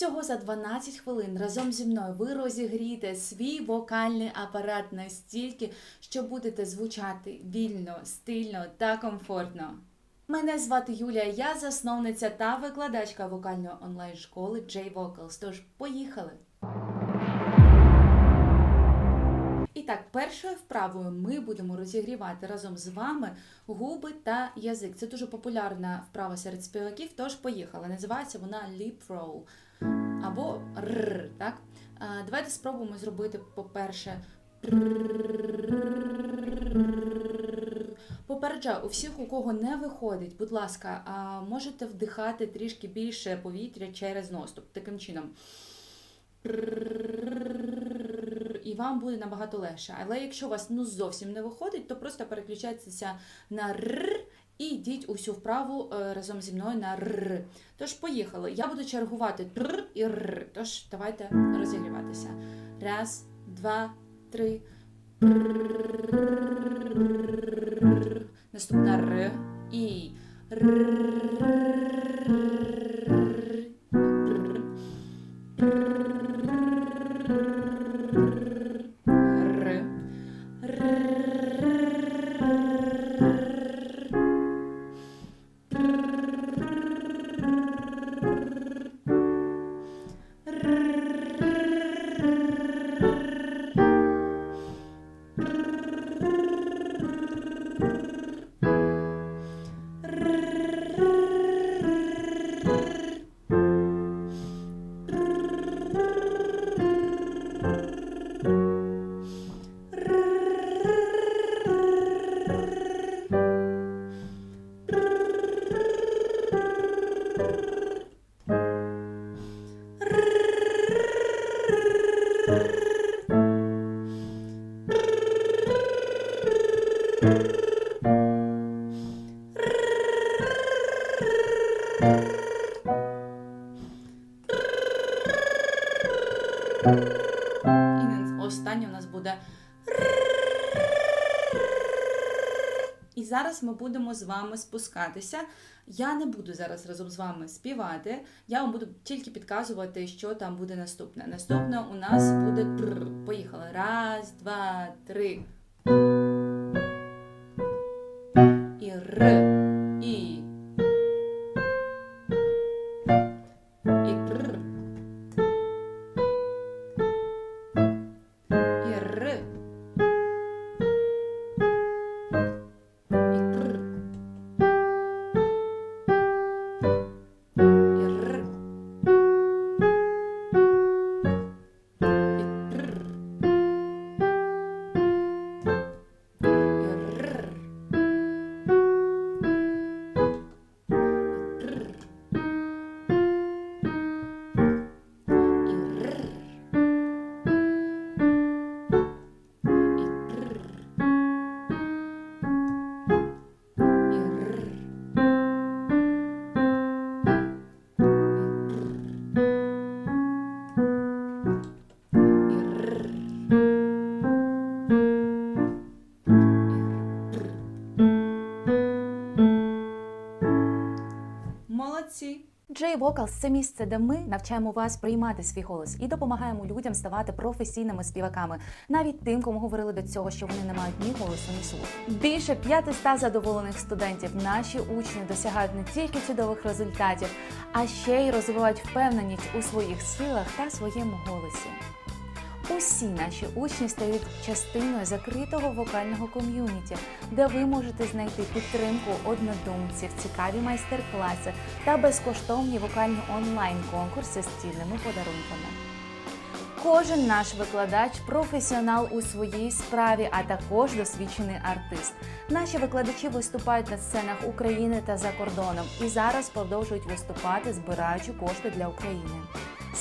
Всього за 12 хвилин разом зі мною ви розігрієте свій вокальний апарат настільки, що будете звучати вільно, стильно та комфортно. Мене звати Юлія, я засновниця та викладачка вокальної онлайн-школи J Vocals. Тож поїхали! І так, першою вправою ми будемо розігрівати разом з вами губи та язик. Це дуже популярна вправа серед співаків, тож поїхали. Називається вона lip roll або р. Так? Давайте спробуємо зробити, по-перше, Попереджаю, у всіх, у кого не виходить, будь ласка, можете вдихати трішки більше повітря через нос. Таким чином. І вам буде набагато легше. Але якщо у вас ну, зовсім не виходить, то просто переключайтеся на р і йдіть усю вправу е, разом зі мною на р. Тож поїхали. Я буду чергувати тр і р. Тож давайте розігріватися. Раз, два, три. Наступна р і р. Зараз ми будемо з вами спускатися. Я не буду зараз разом з вами співати. Я вам буду тільки підказувати, що там буде наступне. Наступне у нас буде тр. Поїхали. Раз, два, три. І р. І. І тр. І р. J Vocals – це місце, де ми навчаємо вас приймати свій голос і допомагаємо людям ставати професійними співаками, навіть тим, кому говорили до цього, що вони не мають ні голосу, ні слуху. Більше 500 задоволених студентів. Наші учні досягають не тільки чудових результатів, а ще й розвивають впевненість у своїх силах та своєму голосі. Усі наші учні стають частиною закритого вокального ком'юніті, де ви можете знайти підтримку однодумців, цікаві майстер-класи та безкоштовні вокальні онлайн-конкурси з цінними подарунками. Кожен наш викладач професіонал у своїй справі, а також досвідчений артист. Наші викладачі виступають на сценах України та за кордоном і зараз продовжують виступати, збираючи кошти для України.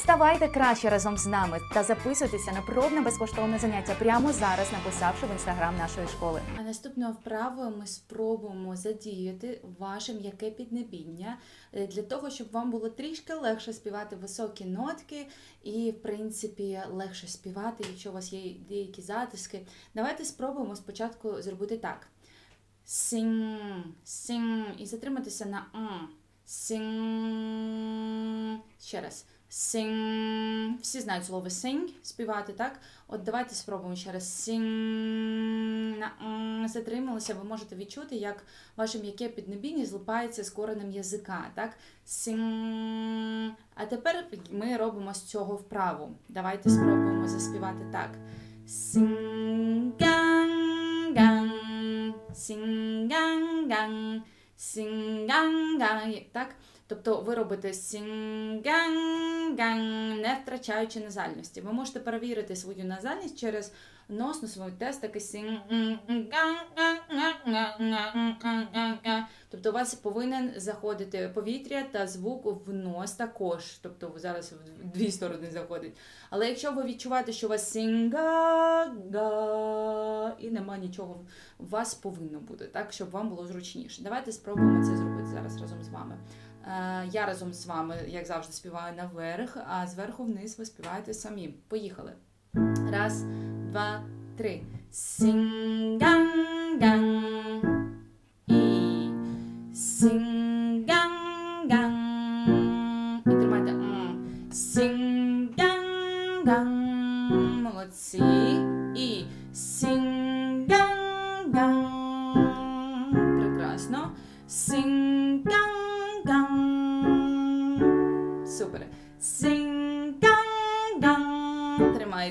Ставайте краще разом з нами та записуйтеся на пробне безкоштовне заняття прямо зараз, написавши в інстаграм нашої школи. А наступною вправою ми спробуємо задіяти ваше м'яке піднебіння е, для того, щоб вам було трішки легше співати високі нотки і, в принципі, легше співати, якщо у вас є деякі затиски. Давайте спробуємо спочатку зробити так. Сing, sing, і затриматися на м. Sing. Ще раз. Sing. Всі знають слово sing, співати, так? От давайте спробуємо ще раз. Sing. Затрималися, ви можете відчути, як ваше м'яке піднебіння злипається з коренем язика, так? Sing. А тепер ми робимо з цього вправу. Давайте спробуємо заспівати так. Sing gang. Sing gang gang. Sing gang gang. Так? Тобто ви робите сінганганг, не втрачаючи назальності. Ви можете перевірити свою назальність через носну свою тест, такий сінганганг. Тобто у вас повинен заходити повітря та звук в також. Тобто зараз в дві сторони заходить. Але якщо ви відчуваєте, що у вас сінгага і нема нічого, у вас повинно бути, так, щоб вам було зручніше. Давайте спробуємо це зробити зараз разом з вами. Е, Я разом з вами, як завжди, співаю наверх, а зверху вниз ви співаєте самі. Поїхали. Раз, два, три. Сінганган.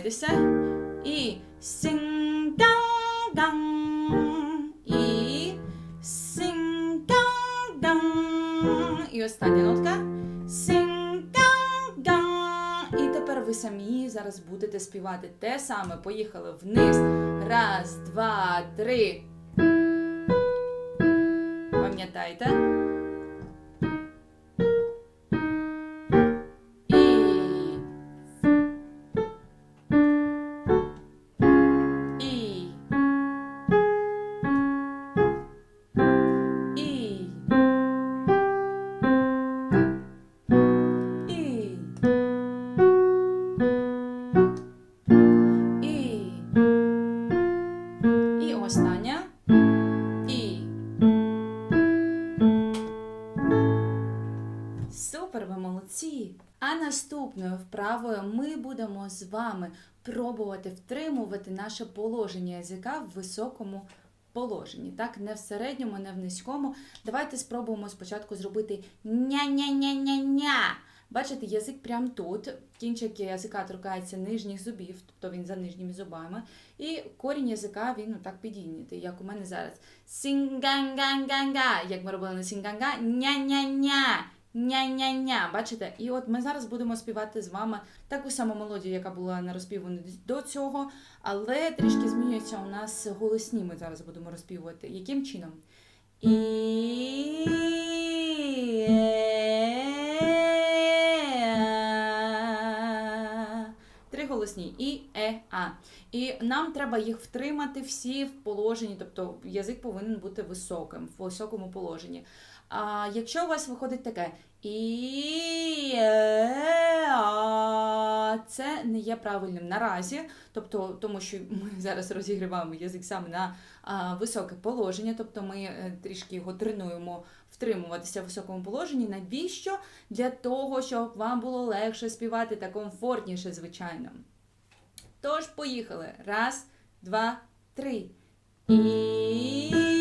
Тримайтеся. І сінганган. І сінганган. І остання нотка. Сінганган. І тепер ви самі зараз будете співати те саме. Поїхали вниз. Раз, два, три. Пам'ятайте. З вами пробувати втримувати наше положення язика в високому положенні. Так, не в середньому, не в низькому. Давайте спробуємо спочатку зробити ня-ня-ня-ня-ня. Бачите, язик прямо тут. Кінчик язика торкається нижніх зубів, тобто він за нижніми зубами. І корінь язика він отак підійнятий, як у мене зараз. Сінганганганга, як ми робили на сінганга, ня-ня-ня. Ня-ня-ня, бачите? І от ми зараз будемо співати з вами таку саму мелодію, яка була на розпівані до цього, але трішки змінюється у нас голосні. Ми зараз будемо розпівувати. Яким чином? Три голосні і е, а. І нам треба їх втримати всі в положенні, тобто язик повинен бути високим, в високому положенні. А якщо у вас виходить таке і е, це не є правильним наразі, тобто тому що ми зараз розігріваємо язик саме на а, високе положення, тобто ми е, трішки його тренуємо втримуватися в високому положенні. Навіщо? Для того, щоб вам було легше співати та комфортніше, звичайно. Тож, поїхали. Раз, два, три. І.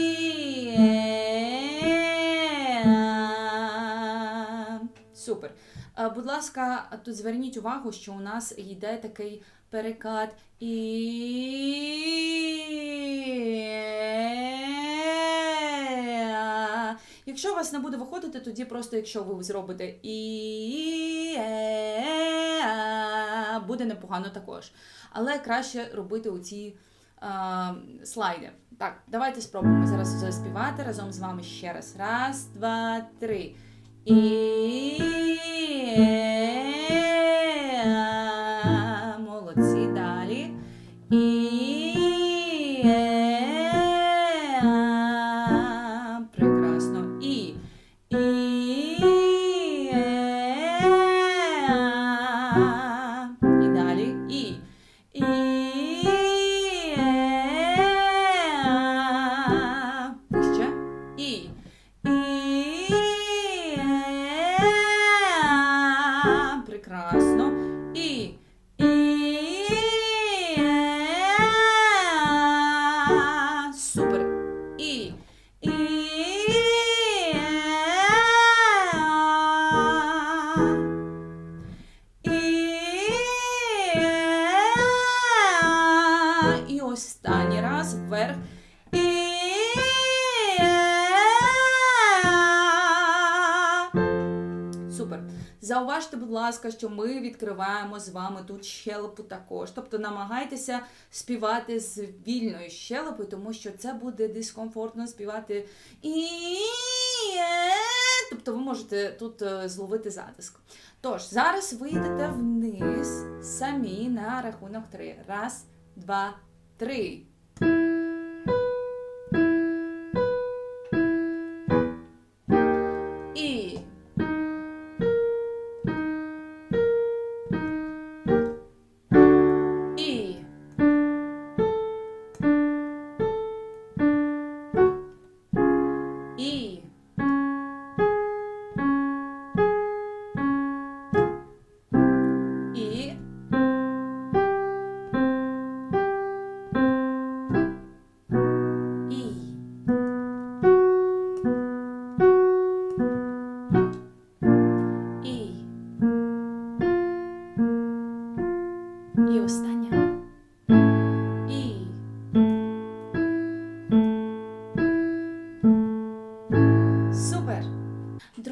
Супер. Будь ласка, тут зверніть увагу, що у нас йде такий перекат і. Якщо у вас не буде виходити, тоді просто якщо ви зробите і буде непогано також. Але краще робити оці а, слайди. Так, давайте спробуємо зараз заспівати разом з вами ще раз. Раз, два, три. І Супер. Зауважте, будь ласка, що ми відкриваємо з вами тут щелепу також. Тобто намагайтеся співати з вільною щелепою, тому що це буде дискомфортно співати і. Тобто ви можете тут е, зловити затиск. Тож, зараз ви йдете вниз самі на рахунок три. Раз, два, три.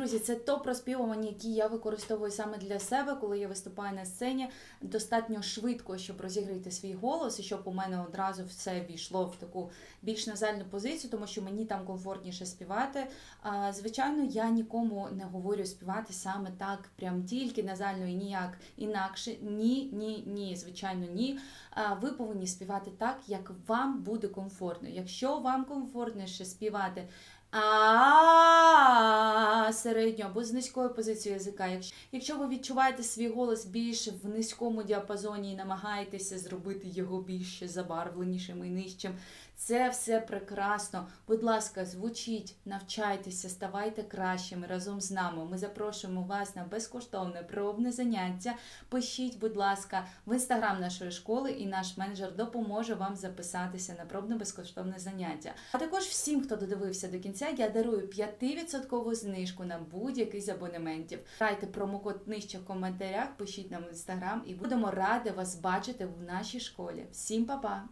Друзі, це топ розпівування, які я використовую саме для себе, коли я виступаю на сцені. Достатньо швидко, щоб розігріти свій голос, і щоб у мене одразу все війшло в таку більш назальну позицію, тому що мені там комфортніше співати. А, звичайно, я нікому не говорю співати саме так, прям тільки назально і ніяк інакше. Ні, ні, ні, звичайно, ні. А, ви повинні співати так, як вам буде комфортно. Якщо вам комфортніше співати а середньо або з низькою позицією язика. Якщо, ви відчуваєте свій голос більш в низькому діапазоні і намагаєтеся зробити його більш забарвленішим і нижчим, це все прекрасно. Будь ласка, звучіть, навчайтеся, ставайте кращими разом з нами. Ми запрошуємо вас на безкоштовне пробне заняття. Пишіть, будь ласка, в інстаграм нашої школи, і наш менеджер допоможе вам записатися на пробне безкоштовне заняття. А також всім, хто додивився до кінця, я дарую 5% знижку на будь-який з абонементів. Грайте промокод нижче в коментарях, пишіть нам в інстаграм і будемо раді вас бачити в нашій школі. Всім па-па!